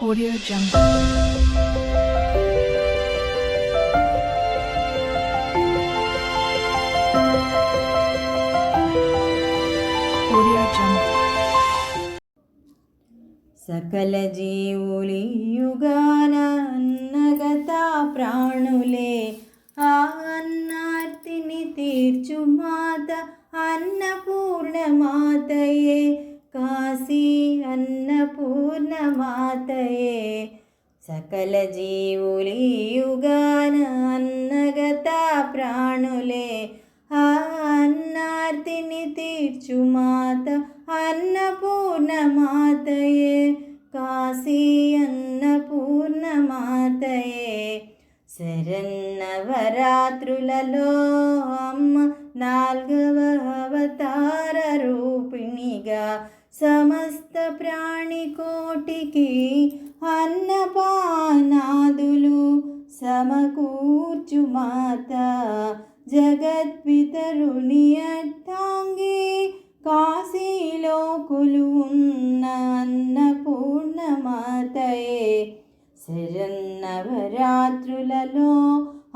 Audio Jungle. Audio Jungle. సకల జీవులి యుగాన అన్నగత ప్రాణులే ఆ అన్నార్తిని తీర్చు మాత అన్నపూర్ణ మాతయే కాశీ పూర్ణమాతయే. సకల జీవులి యుగాన అన్నగత ప్రాణులే. ఆ అన్నార్తిని తీర్చు మాత అన్నపూర్ణ కాశీ అన్నపూర్ణమాతయే శరన్నవరాత్రులలో అమ్మ నాల్గవ అవతార రూపిణిగా సమస్త ప్రాణికోటికి అన్నపానాదులు సమకూర్చు మాత. జగద్వితరుని అర్థాంగి కాశీలో ఉన్న అన్నపూర్ణ మాతయే శరన్నవరాత్రులలో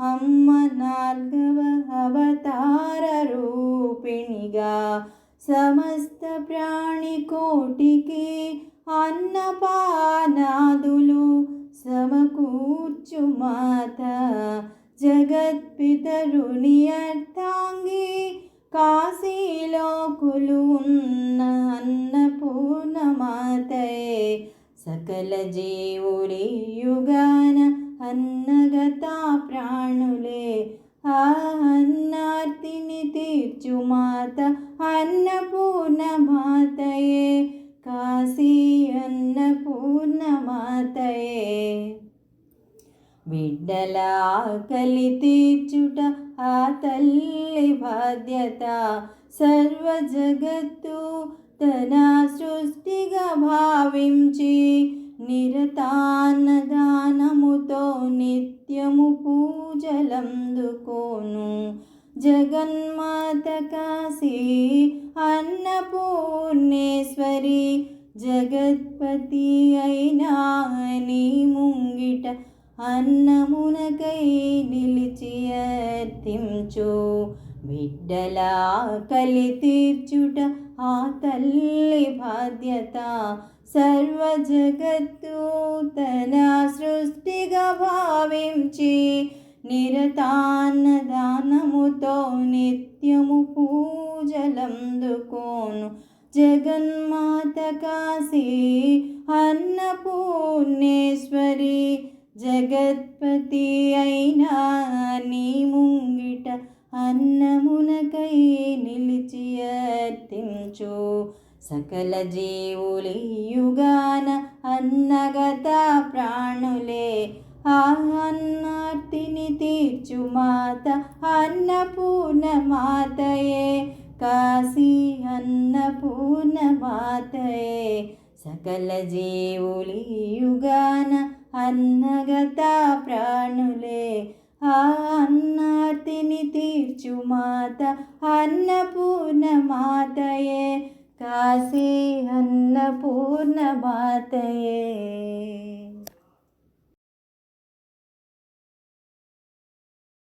అమ్మ నాల్గవ అవతార రూపిణిగా సమస్త ప్రాణికోటికి అన్నపానాదులు సమకూర్చు మాత. జగత్పితరుని అర్థాంగి కాశీలోకులు ఉన్న అన్నపూర్ణ మాతయే సకల జీవులి యుగాన అన్నగత ప్రాణులే. ఆ అన్నార్తిని తీర్చు మాత అన్నపూర్ణ మాతయే కాశీ అన్నపూర్ణ మాతయే బిడ్డల ఆకలి తీర్చుట ఆ తల్లి బాధ్యత. సర్వ జగత్తు తన సృష్టిగా భావించి నిరతాన్నదానముతో నిత్యము జలందుకోను. జగన్మాత కాశీ అన్నపూర్ణేశ్వరి జగత్పతి అయినా నీ ముంగిట అన్నమునకై నిలిచి అర్థించు బిడ్డలా కలి తీర్చుట ఆ తల్లి బాధ్యత. సర్వ జగత్తు తన సృష్టిగా భావించి నిరతాన్నదానముతో నిత్యము పూజలందుకోను. జగన్మాత కాశీ అన్నపూర్ణేశ్వరి జగత్పతి అయినా నీ ముంగిట అన్నమునకై నిలిచి అర్థించు సకల జీవులి యుగాన అన్నగత ప్రాణులే ఆ అన్న తీర్చు మాత అన్నపూర్ణ మాతయే కాశీ అన్నపూర్ణ మాతయే సకల జీవులి యుగాన అన్నగత ప్రాణులే. ఆ అన్నార్తిని తీర్చు మాత అన్నపూర్ణ మాతయే కాశీ అన్నపూర్ణ మాతయే